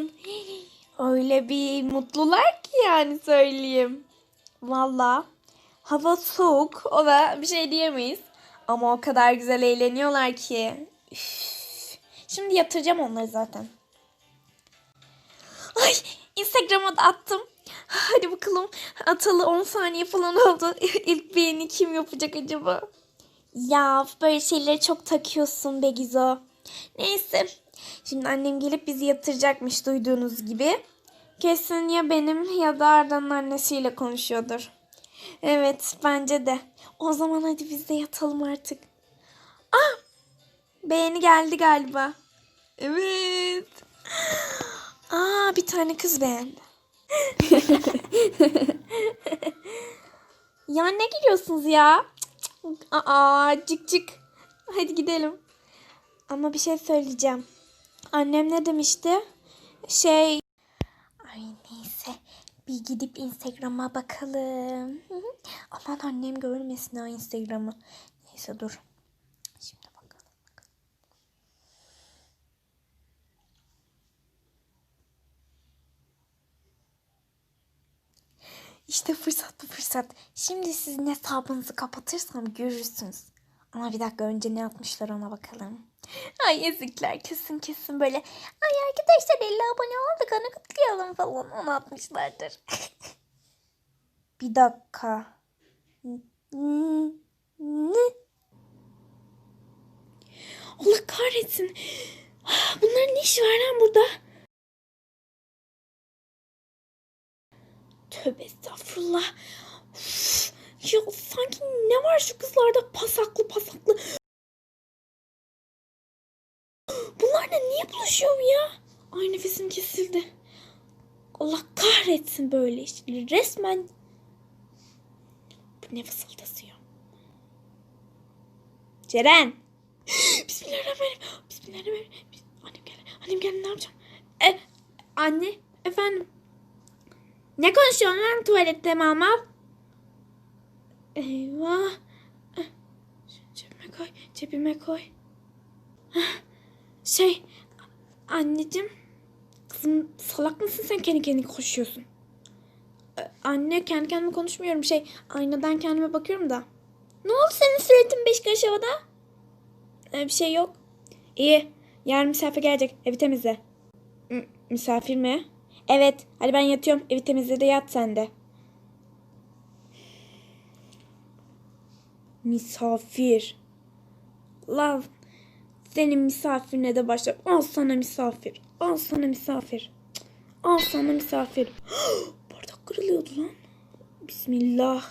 diyorsun? Öyle bir mutlular ki yani söyleyeyim. Valla hava soğuk ona bir şey diyemeyiz. Ama o kadar güzel eğleniyorlar ki. Şimdi yatıracağım onları zaten. Ay Instagram'a da attım. Hadi bakalım atalı 10 saniye falan oldu. İlk beğeni kim yapacak acaba? Ya böyle şeyleri çok takıyorsun be Gizo. Neyse. Şimdi annem gelip bizi yatıracakmış duyduğunuz gibi. Kesin ya benim ya da Arda'nın annesiyle konuşuyordur. Evet bence de. O zaman hadi biz de yatalım artık. Ah! Beğeni geldi galiba. Evet. Aa bir tane kız beğendi. ya ne gülüyorsunuz ya? Aa cık cık. Hadi gidelim. Ama bir şey söyleyeceğim. Annem ne demişti? Şey... Ay neyse. Bir gidip Instagram'a bakalım. Aman annem görmesin ha Instagram'ı. Neyse dur. Şimdi bakalım. İşte fırsat bu fırsat. Şimdi sizin hesabınızı kapatırsam görürsünüz. Ama bir dakika önce ne atmışlar ona bakalım. Ay ezikler kesin kesin böyle. Ay arkadaşlar 50 abone olduk onu kutlayalım falan onu atmışlardır. bir dakika. Ne? Allah kahretsin. Bunların ne işi var lan burada? Tövbe estağfurullah. Uf, ya sanki ne var şu kızlarda pasaklı pasaklı. Bunlarla niye buluşuyorum ya? Ay nefesim kesildi. Allah kahretsin böyle işleri. Resmen bu ne fısıldası ya? Ceren. Bismillahirrahmanirrahim. Bismillahirrahmanirrahim. Bis- Annem geldi. Annem geldi ne yapacağım? E, anne. Efendim. Ne konuşuyorsun lan tuvalette mama? Eyvah. Cebime koy. Cebime koy. Şey. Anneciğim. Kızım salak mısın sen kendi kendine koşuyorsun? Ee, Anne kendi kendime konuşmuyorum. Şey aynadan kendime bakıyorum da. Ne oldu senin suratın beş karış havada? Ee, bir şey yok. İyi. Yarın misafir gelecek. Evi temizle. M- misafir mi? Evet. Hadi ben yatıyorum. Evi temizle de yat sen de. Misafir. Lan senin misafirine de başla. Al sana misafir. Al sana misafir. Al sana misafir. Bardak kırılıyordu lan. Bismillah.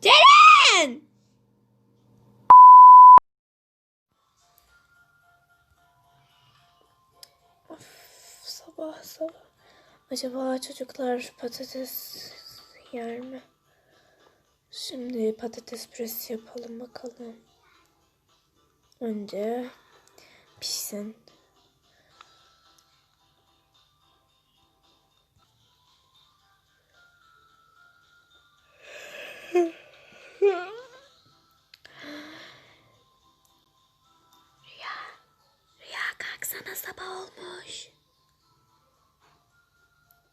Ceren! Sabah sabah. Acaba çocuklar patates yer mi? Şimdi patates püresi yapalım bakalım. Önce pişsin. Kalksana sabah olmuş.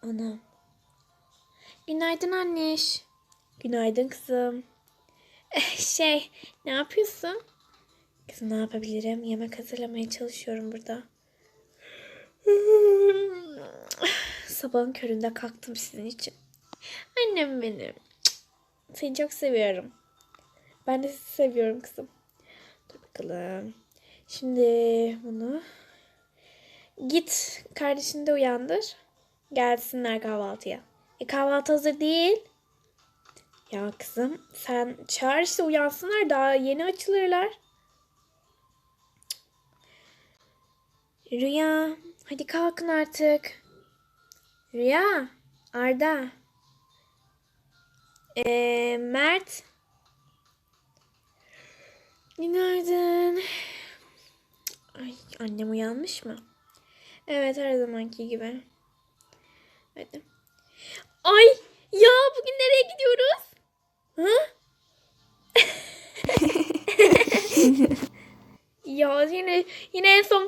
Anam. Günaydın anneş. Günaydın kızım. Eh, Şey, ne yapıyorsun? Kızım ne yapabilirim? Yemek hazırlamaya çalışıyorum burada. Sabahın köründe kalktım sizin için. Annem benim. Seni çok seviyorum. Ben de sizi seviyorum kızım. Dur bakalım. Şimdi bunu git kardeşini de uyandır. Gelsinler kahvaltıya. E kahvaltı hazır değil. Ya kızım sen çağır işte uyansınlar daha yeni açılırlar. Rüya hadi kalkın artık. Rüya Arda. Ee, Mert. Günaydın. Ay annem uyanmış mı? Evet her zamanki gibi. Hadi. Ay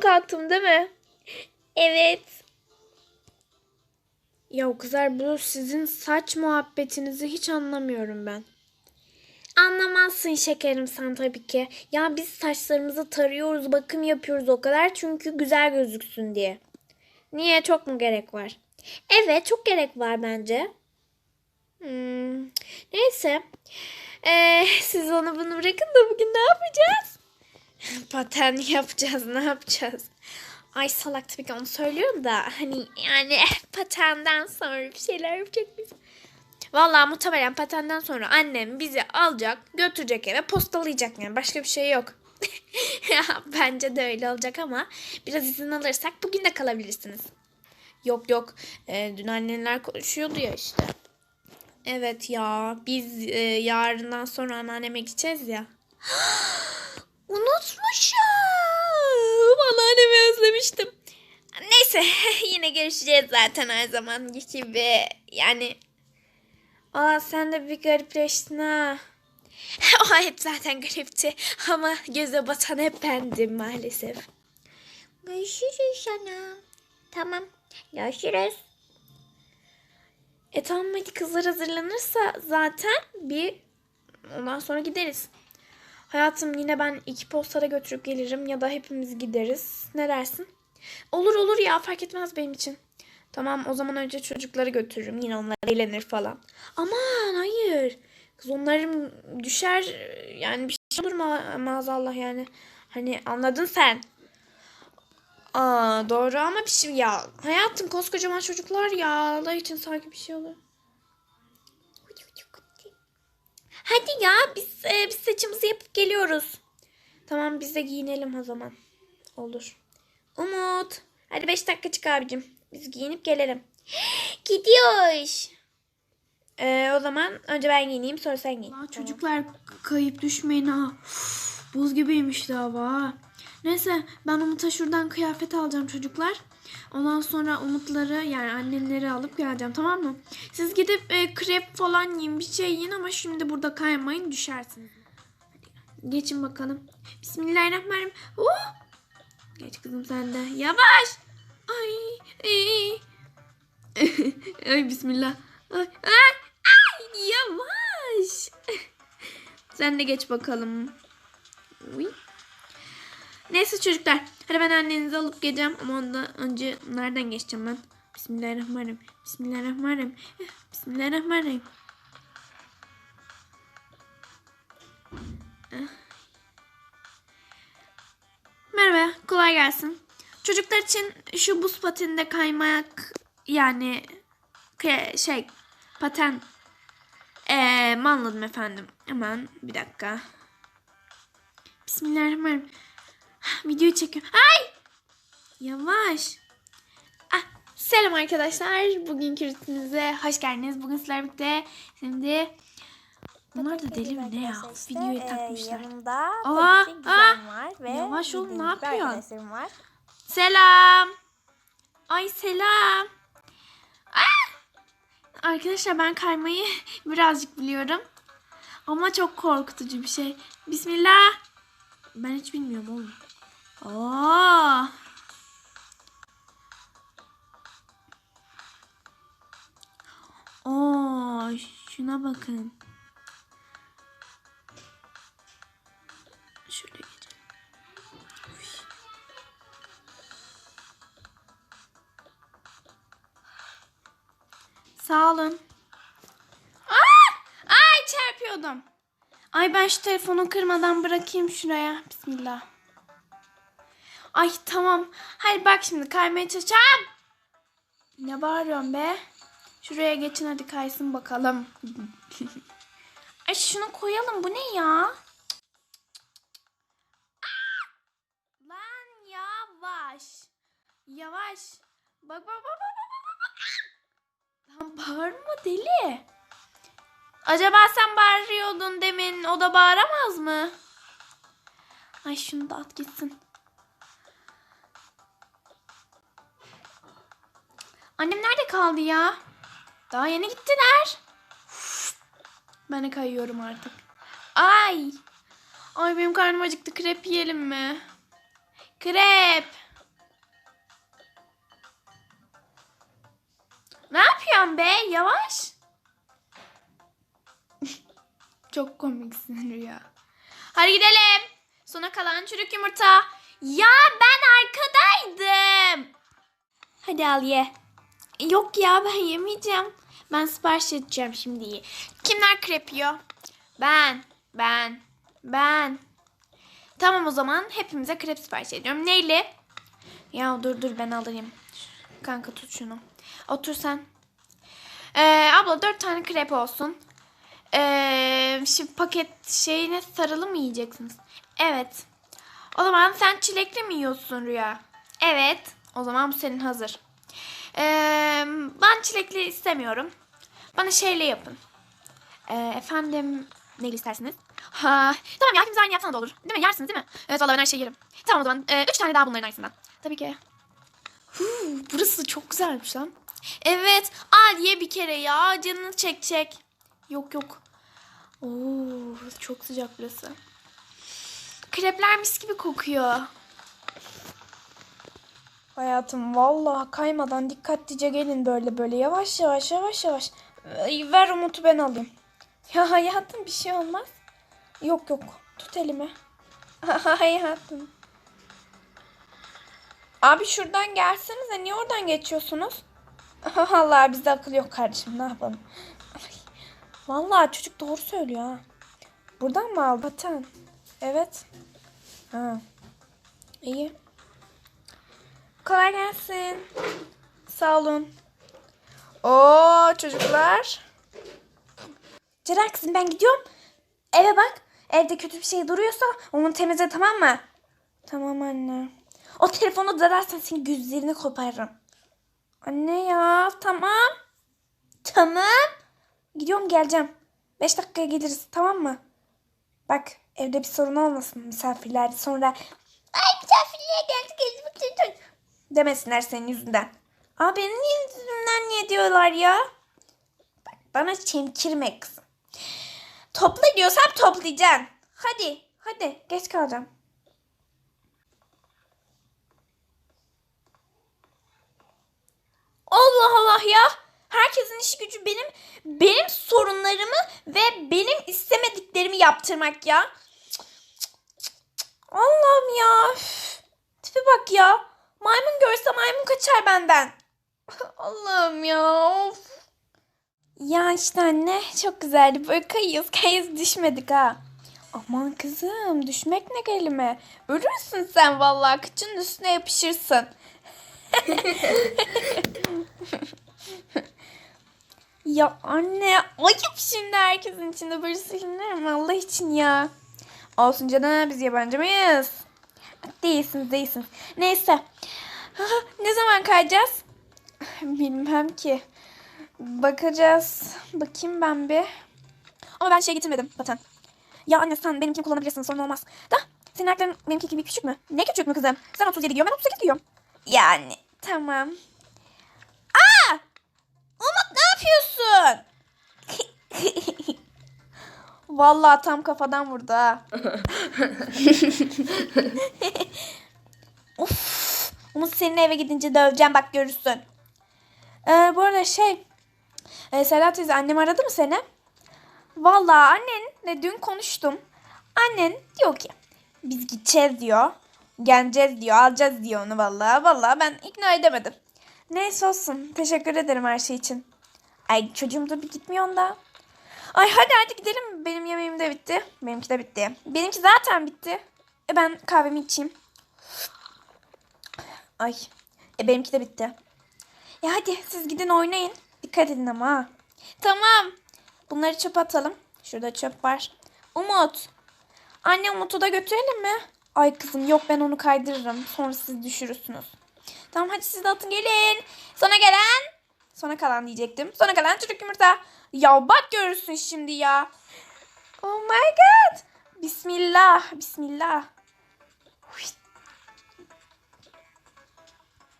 attım değil mi? Evet. Ya kızlar bu sizin saç muhabbetinizi hiç anlamıyorum ben. Anlamazsın şekerim sen tabii ki. Ya biz saçlarımızı tarıyoruz, bakım yapıyoruz o kadar çünkü güzel gözüksün diye. Niye? Çok mu gerek var? Evet, çok gerek var bence. Hmm, neyse. Ee, siz onu bunu bırakın da bugün ne yapacağız? Paten yapacağız, ne yapacağız? Ay salak tabii ki onu söylüyorum da hani yani patenden sonra bir şeyler yapacak biz. Vallahi muhtemelen patenden sonra annem bizi alacak, götürecek eve, postalayacak yani. Başka bir şey yok. Bence de öyle olacak ama biraz izin alırsak bugün de kalabilirsiniz. Yok yok. Ee, dün anneler konuşuyordu ya işte. Evet ya biz e, yarından sonra anneanneme gideceğiz ya. Unutmuşum. Anneannemi özlemiştim. Neyse yine görüşeceğiz zaten her zaman gibi. Yani Aa sen de bir garipleştin ha. o hep zaten garipti ama göze batan hep bendim maalesef. Görüşürüz sana. Tamam görüşürüz. E tamam hadi kızlar hazırlanırsa zaten bir ondan sonra gideriz. Hayatım yine ben iki postada götürüp gelirim ya da hepimiz gideriz. Ne dersin? Olur olur ya fark etmez benim için. Tamam o zaman önce çocukları götürürüm. Yine onlar eğlenir falan. Aman hayır. Kız onların düşer yani bir şey olur mu maazallah yani. Hani anladın sen. Aa doğru ama bir şey ya. Hayatım koskocaman çocuklar ya. Allah için sanki bir şey olur. Hadi ya biz, e, biz saçımızı yapıp geliyoruz. Tamam biz de giyinelim o zaman. Olur. Umut. Hadi 5 dakika çık abicim. Biz giyinip gelelim. Gidiyoruz. Ee, o zaman önce ben giyineyim sonra sen giyin. Çocuklar kayıp düşmeyin ha. Uf, Buz gibiymiş daha hava. Neyse ben Umut'a şuradan kıyafet alacağım çocuklar. Ondan sonra Umutları yani annemleri alıp geleceğim tamam mı? Siz gidip e, krep falan yiyin bir şey yiyin ama şimdi burada kaymayın düşersiniz. Geçin bakalım. Bismillahirrahmanirrahim. Oh! Geç kızım sen de. Yavaş. Ay. ay. ay bismillah. Ay, ay, ay, yavaş. Sen de geç bakalım. Uy. Neyse çocuklar. Hadi ben annenizi alıp geleceğim. Ama ondan önce nereden geçeceğim ben? Bismillahirrahmanirrahim. Bismillahirrahmanirrahim. Eh, Bismillahirrahmanirrahim. Eh. Merhaba. Kolay gelsin. Çocuklar için şu buz patinde kaymak yani şey paten ee, efendim. Hemen bir dakika. Bismillahirrahmanirrahim. Videoyu çekiyorum. Ay! Yavaş. Ah, selam arkadaşlar. Bugünkü rutinimize hoş geldiniz. Bugün sizlerle birlikte şimdi bunlar da deli mi ne ya? Videoyu takmışlar. e, Yanımda Aa, aa! Var ve Yavaş ol, ne yapıyorsun? var. Selam. Ay selam. Ah! Arkadaşlar ben kaymayı birazcık biliyorum. Ama çok korkutucu bir şey. Bismillah. Ben hiç bilmiyorum oğlum. Oo. Oo, şuna bakın. Şöyle geçelim. Sağ olun. Aa! Ay çarpıyordum. Ay ben şu telefonu kırmadan bırakayım şuraya. Bismillah. Ay tamam. Hayır bak şimdi kaymaya çalışacağım. Ne bağırıyorsun be? Şuraya geçin hadi kaysın bakalım. Ay şunu koyalım. Bu ne ya? Lan yavaş. Yavaş. Bak bak bak bak bak bak. bak. Lan bağırma deli. Acaba sen bağırıyordun demin o da bağıramaz mı? Ay şunu da at gitsin. Annem nerede kaldı ya? Daha yeni gittiler. Ben de kayıyorum artık. Ay. Ay benim karnım acıktı. Krep yiyelim mi? Krep. Ne yapıyorsun be? Yavaş. Çok komiksin Rüya. Hadi gidelim. Sona kalan çürük yumurta. Ya ben arkadaydım. Hadi al ye. Yok ya ben yemeyeceğim. Ben sipariş edeceğim şimdi. Kimler krep yiyor? Ben, ben, ben. Tamam o zaman hepimize krep sipariş ediyorum. Neyle? Ya dur dur ben alayım. Kanka tut şunu. Otur sen. Ee, abla dört tane krep olsun. Ee, şimdi paket şeyine sarılı mı yiyeceksiniz? Evet. O zaman sen çilekli mi yiyorsun Rüya? Evet. O zaman bu senin hazır. Ee, ben çilekli istemiyorum. Bana şeyle yapın. Ee, efendim neyle istersiniz? Ha, tamam ya hepimiz aynı yapsana da olur. Değil mi? Yersiniz değil mi? Evet valla ben her şeyi yerim. Tamam o zaman. Ee, üç tane daha bunların aynısından. Tabii ki. Huu, burası çok güzelmiş lan. Evet. Al ye bir kere ya. Canını çekecek. Yok yok. Oo, çok sıcak burası. Krepler mis gibi kokuyor. Hayatım vallahi kaymadan dikkatlice gelin böyle böyle yavaş yavaş yavaş yavaş. Ver Umut'u ben alayım. Ya hayatım bir şey olmaz. Yok yok tut elimi. hayatım. Abi şuradan gelsenize niye oradan geçiyorsunuz? Allah bizde akıl yok kardeşim ne yapalım. Ay, Vallahi çocuk doğru söylüyor ha. Buradan mı al Batan? Evet. Ha. İyi. Kolay gelsin. Sağ olun. Oo çocuklar. Ceren kızım ben gidiyorum. Eve bak. Evde kötü bir şey duruyorsa onu temizle tamam mı? Tamam anne. O telefonu dararsan senin gözlerini koparırım. Anne ya tamam. Tamam. Gidiyorum geleceğim. Beş dakikaya geliriz tamam mı? Bak evde bir sorun olmasın misafirler sonra. Ay misafirliğe geldik demesinler senin yüzünden. Aa benim yüzümden niye diyorlar ya? Bak bana çemkirme kızım. Topla diyorsam toplayacaksın. Hadi hadi geç kalacağım. Allah Allah ya. Herkesin işi gücü benim benim sorunlarımı ve benim istemediklerimi yaptırmak ya. Allah'ım ya. Üf. Bak ya. Maymun görse maymun kaçar benden. Allah'ım ya. Of. Ya işte anne çok güzeldi. Böyle kayıyoruz kayıyoruz düşmedik ha. Aman kızım düşmek ne kelime. Ölürsün sen vallahi kıçın üstüne yapışırsın. ya anne ayıp şimdi herkesin içinde böyle silinir mi Allah için ya. Olsun canım biz yabancı mıyız? Değilsiniz değilsiniz. Neyse. ne zaman kayacağız? Bilmem ki. Bakacağız. Bakayım ben bir. Ama ben şey getirmedim zaten. Ya anne sen benimkini kullanabilirsin sorun olmaz. Da senin ayakların benimki gibi küçük mü? Ne küçük mü kızım? Sen 37 giyiyorsun ben 38 giyiyorum. Yani tamam. Aa! Umut ne yapıyorsun? Vallahi tam kafadan vurdu ha. Uf, Umut senin eve gidince döveceğim bak görürsün. Ee, bu arada şey, e, Serhat teyze annem aradı mı seni? Vallahi annenle dün konuştum. Annen diyor ki biz gideceğiz diyor. Geleceğiz diyor, alacağız diyor onu vallahi. Vallahi ben ikna edemedim. Neyse olsun. Teşekkür ederim her şey için. Ay çocuğum da bir gitmiyor da. Ay hadi hadi gidelim. Benim yemeğim de bitti. Benimki de bitti. Benimki zaten bitti. E ben kahvemi içeyim. Ay. E benimki de bitti. Ya hadi siz gidin oynayın. Dikkat edin ama. Tamam. Bunları çöp atalım. Şurada çöp var. Umut. Anne Umut'u da götürelim mi? Ay kızım yok ben onu kaydırırım. Sonra siz düşürürsünüz. Tamam hadi siz de atın gelin. Sona gelen. Sona kalan diyecektim. Sona kalan çocuk yumurta. Ya bak görürsün şimdi ya. Oh my god. Bismillah. Bismillah.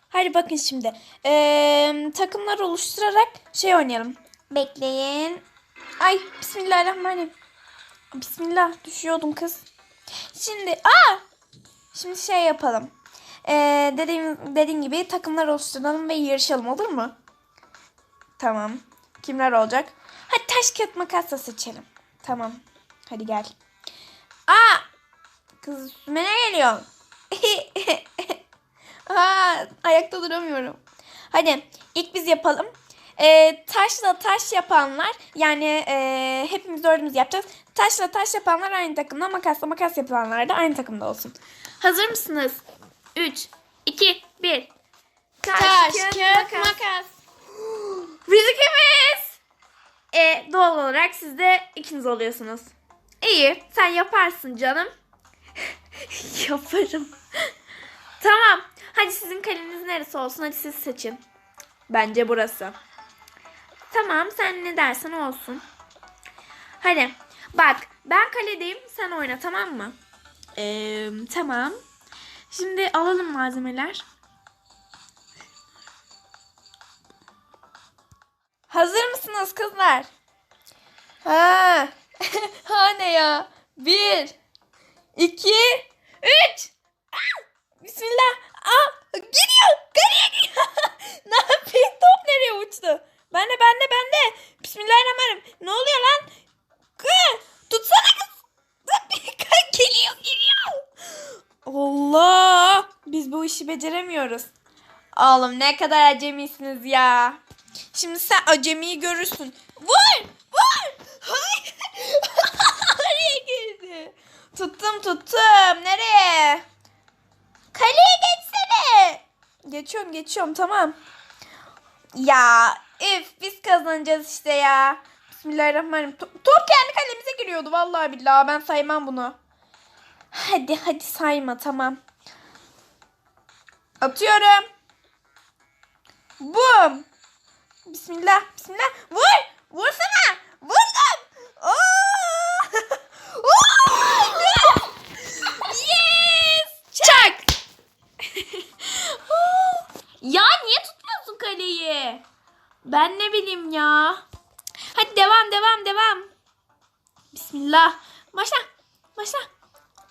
Hadi bakın şimdi. Ee, takımlar oluşturarak şey oynayalım. Bekleyin. Ay bismillahirrahmanirrahim. Bismillah düşüyordum kız. Şimdi aa şimdi şey yapalım. Ee, dediğim dediğim gibi takımlar oluşturalım ve yarışalım olur mu? Tamam. Kimler olacak? Hadi taş kağıt makas da seçelim. Tamam. Hadi gel. Aa! Kız üstüme ne geliyor? Aa, ayakta duramıyorum. Hadi ilk biz yapalım. Ee, taşla taş yapanlar yani e, hepimiz dördümüz yapacağız. Taşla taş yapanlar aynı takımda, makasla makas yapanlar da aynı takımda olsun. Hazır mısınız? 3, 2, 1. Taş, kağıt, makas. Biz ikimiz. E, doğal olarak siz de ikiniz oluyorsunuz. İyi, sen yaparsın canım. Yaparım. tamam. Hadi sizin kaleniz neresi olsun? Hadi siz seçin. Bence burası. Tamam, sen ne dersen olsun. Hadi. Bak, ben kaledeyim. Sen oyna, tamam mı? Ee, tamam. Şimdi alalım malzemeler. Hazır mısınız kızlar? Ha. ha ne ya? Bir, iki, üç. Ah! Bismillah. Aa, geliyor. Kaleye geliyor. ne yapayım? Top nereye uçtu? Bende bende bende. Bismillahirrahmanirrahim. Ne oluyor lan? Kı, tutsana kız. geliyor geliyor. Allah. Biz bu işi beceremiyoruz. Oğlum ne kadar acemisiniz ya. Şimdi sen acemiyi görürsün. Vur! Vur! Hayır! Nereye girdi? Tuttum tuttum. Nereye? Kaleye geçsene. Geçiyorum geçiyorum tamam. Ya üf biz kazanacağız işte ya. Bismillahirrahmanirrahim. To- Top kendi kalemize giriyordu vallahi billahi ben saymam bunu. Hadi hadi sayma tamam. Atıyorum. Bum. Bismillah, bismillah. Vur! Vursana! Vurdum! Oo! Yes! Çak! ya niye tutmuyorsun kaleyi? Ben ne bileyim ya. Hadi devam, devam, devam. Bismillah. Başla, başla.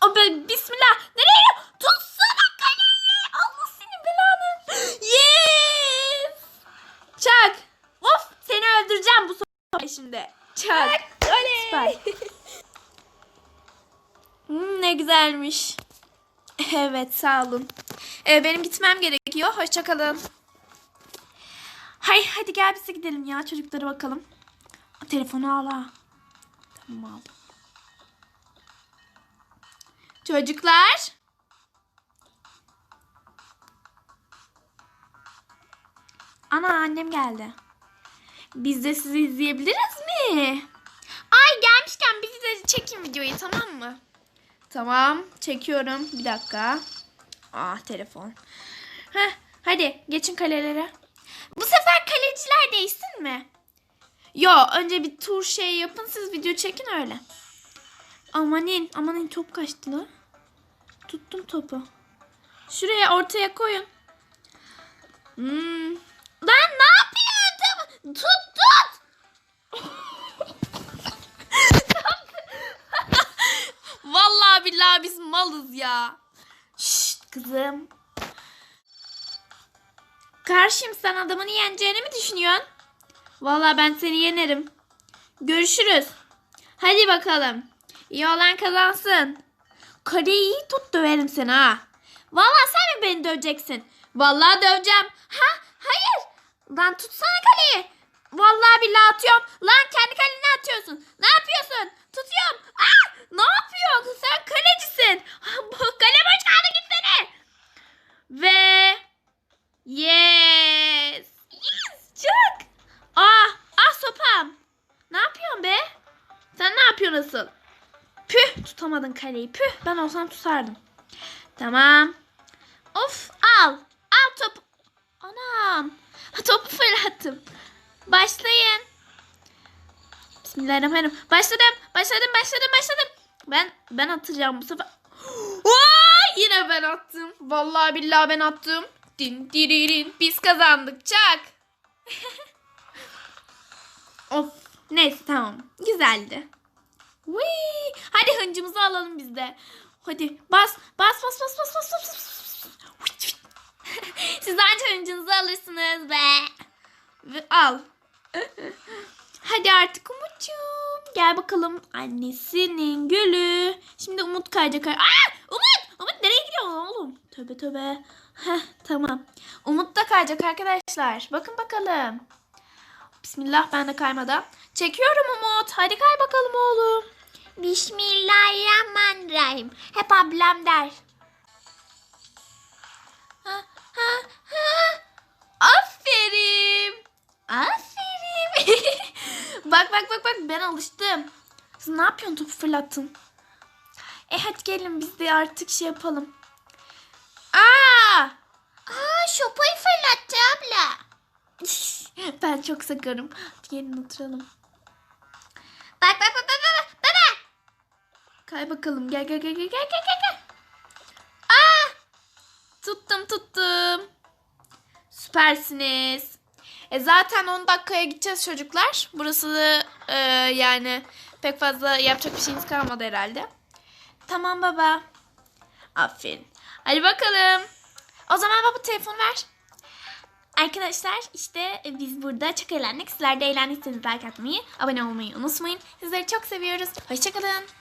O be, bismillah. Nereye gidiyor? Tutsana kaleyi. Allah seni belanı. Yes! Çak. Öldüreceğim bu soruda şimdi. Çak. Oley. Hmm, ne güzelmiş. Evet sağ olun. Ee, benim gitmem gerekiyor. Hoşçakalın. Hay hadi gel bize gidelim ya çocuklara bakalım. Telefonu al ha. Tamam al. Çocuklar. Ana annem geldi. Biz de sizi izleyebiliriz mi? Ay gelmişken bizi de çekin videoyu tamam mı? Tamam çekiyorum. Bir dakika. Ah telefon. Heh, hadi geçin kalelere. Bu sefer kaleciler değişsin mi? Yo önce bir tur şey yapın siz video çekin öyle. Amanin amanin top kaçtı la. Tuttum topu. Şuraya ortaya koyun. Hmm. Tut tut. Vallahi billahi biz malız ya. Şşt kızım. Karşım sen adamın yeneceğini mi düşünüyorsun? Vallahi ben seni yenerim. Görüşürüz. Hadi bakalım. İyi olan kazansın. Kareyi iyi tut döverim seni ha. Vallahi sen mi beni döveceksin? Vallahi döveceğim. Ha? Hayır. Lan tutsana kaleyi. Vallahi billahi atıyorum. Lan kendi kalene atıyorsun. Ne yapıyorsun? Tutuyorum. Aa, ne yapıyorsun? Sen kalecisin. Bu kale boş kaldı gitsene. Ve yes. Yes. Çık. Ah, ah sopam. Ne yapıyorsun be? Sen ne yapıyorsun asıl? Püh tutamadın kaleyi. Püh ben olsam tutardım. Tamam. Of al. Al top. Anam. Topu fırlattım. Başlayın. Bismillahirrahmanirrahim. Başladım. Başladım. Başladım. Başladım. Ben ben atacağım bu sefer. Aa, yine ben attım. Vallahi billahi ben attım. Din diririn. Biz kazandık. Çak. of. Neyse tamam. Güzeldi. Whee! Hadi hıncımızı alalım biz de. Hadi bas bas bas bas bas bas bas. bas. Siz anca hıncınızı alırsınız be. Ve al. Hadi artık Umut'cum. Gel bakalım annesinin gülü. Şimdi Umut kayacak. Aa, Umut! Umut nereye gidiyorsun oğlum? Tövbe tövbe. Heh, tamam. Umut da kayacak arkadaşlar. Bakın bakalım. Bismillah ben de kaymadan. Çekiyorum Umut. Hadi kay bakalım oğlum. Bismillahirrahmanirrahim. Hep ablam der. Aferin. Aferin. bak bak bak bak ben alıştım. Siz ne yapıyorsun topu fırlattın? E hadi gelin biz de artık şey yapalım. Aa! Aa şopayı fırlattı abla. ben çok sakarım. Gelin oturalım. Bak bak bak bak bak. Baba. Kay bakalım. Gel gel gel gel gel gel gel. Tuttum. Süpersiniz. E zaten 10 dakikaya gideceğiz çocuklar. Burası da, e, yani pek fazla yapacak bir şeyiniz kalmadı herhalde. Tamam baba. Aferin. Hadi bakalım. O zaman baba telefonu ver. Arkadaşlar işte biz burada çok eğlendik. Sizler de eğlendiyseniz like atmayı, abone olmayı unutmayın. Sizleri çok seviyoruz. Hoşçakalın.